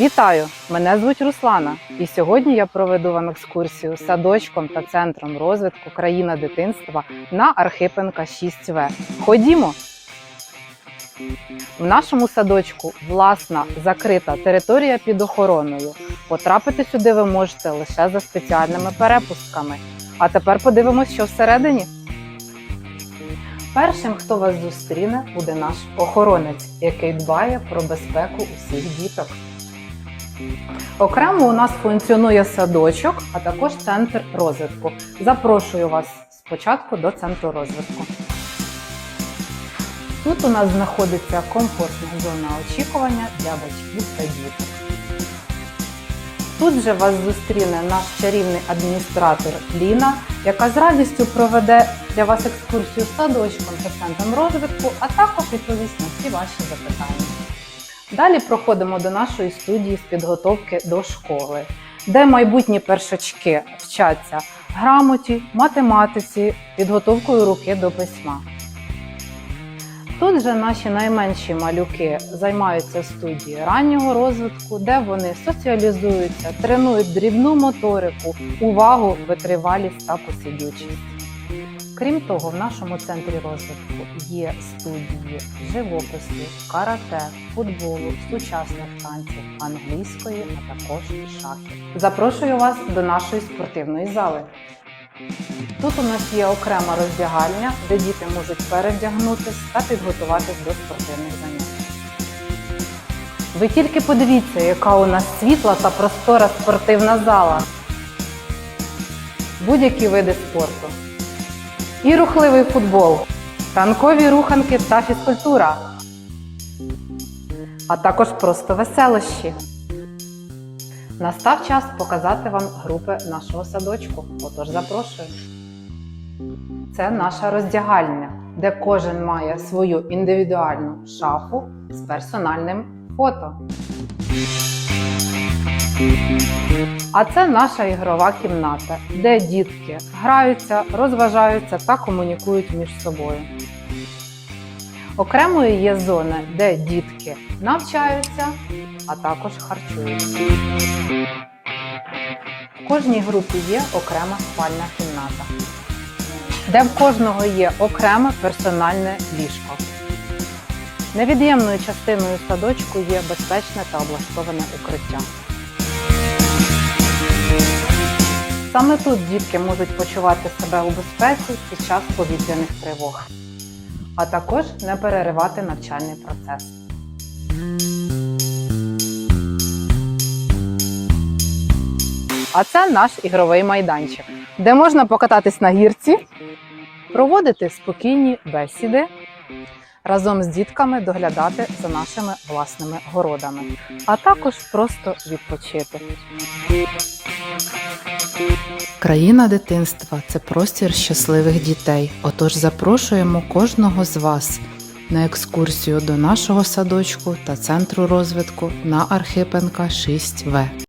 Вітаю! Мене звуть Руслана, і сьогодні я проведу вам екскурсію садочком та центром розвитку країна дитинства на Архипенка 6В. Ходімо! В нашому садочку власна закрита територія під охороною. Потрапити сюди ви можете лише за спеціальними перепустками. А тепер подивимось, що всередині. Першим, хто вас зустріне, буде наш охоронець, який дбає про безпеку усіх діток. Окремо у нас функціонує садочок, а також центр розвитку. Запрошую вас спочатку до центру розвитку. Тут у нас знаходиться комфортна зона очікування для батьків та діток. Тут же вас зустріне наш чарівний адміністратор Ліна, яка з радістю проведе для вас екскурсію садочком та центром розвитку, а також відповість на всі ваші запитання. Далі проходимо до нашої студії з підготовки до школи, де майбутні першачки вчаться грамоті, математиці, підготовкою руки до письма. Тут же наші найменші малюки займаються в студії раннього розвитку, де вони соціалізуються, тренують дрібну моторику, увагу, витривалість та посидючість. Крім того, в нашому центрі розвитку є студії живопису, карате, футболу, сучасних танців, англійської, а також шахів. Запрошую вас до нашої спортивної зали. Тут у нас є окрема роздягальня, де діти можуть перевдягнутися та підготуватись до спортивних занять. Ви тільки подивіться, яка у нас світла та простора спортивна зала. Будь-які види спорту. І рухливий футбол, танкові руханки та фізкультура, а також просто веселощі. Настав час показати вам групи нашого садочку. Отож, запрошую. Це наша роздягальня, де кожен має свою індивідуальну шафу з персональним фото. А це наша ігрова кімната, де дітки граються, розважаються та комунікують між собою. Окремою є зона, де дітки навчаються, а також харчуються. В кожній групі є окрема спальна кімната, де в кожного є окреме персональне ліжко. Невід'ємною частиною садочку є безпечне та облаштоване укриття. Саме тут дітки можуть почувати себе у безпеці під час повітряних тривог, а також не переривати навчальний процес. А це наш ігровий майданчик, де можна покататись на гірці, проводити спокійні бесіди, разом з дітками доглядати за нашими власними городами, а також просто відпочити. Країна дитинства це простір щасливих дітей. Отож запрошуємо кожного з вас на екскурсію до нашого садочку та центру розвитку на Архипенка 6В.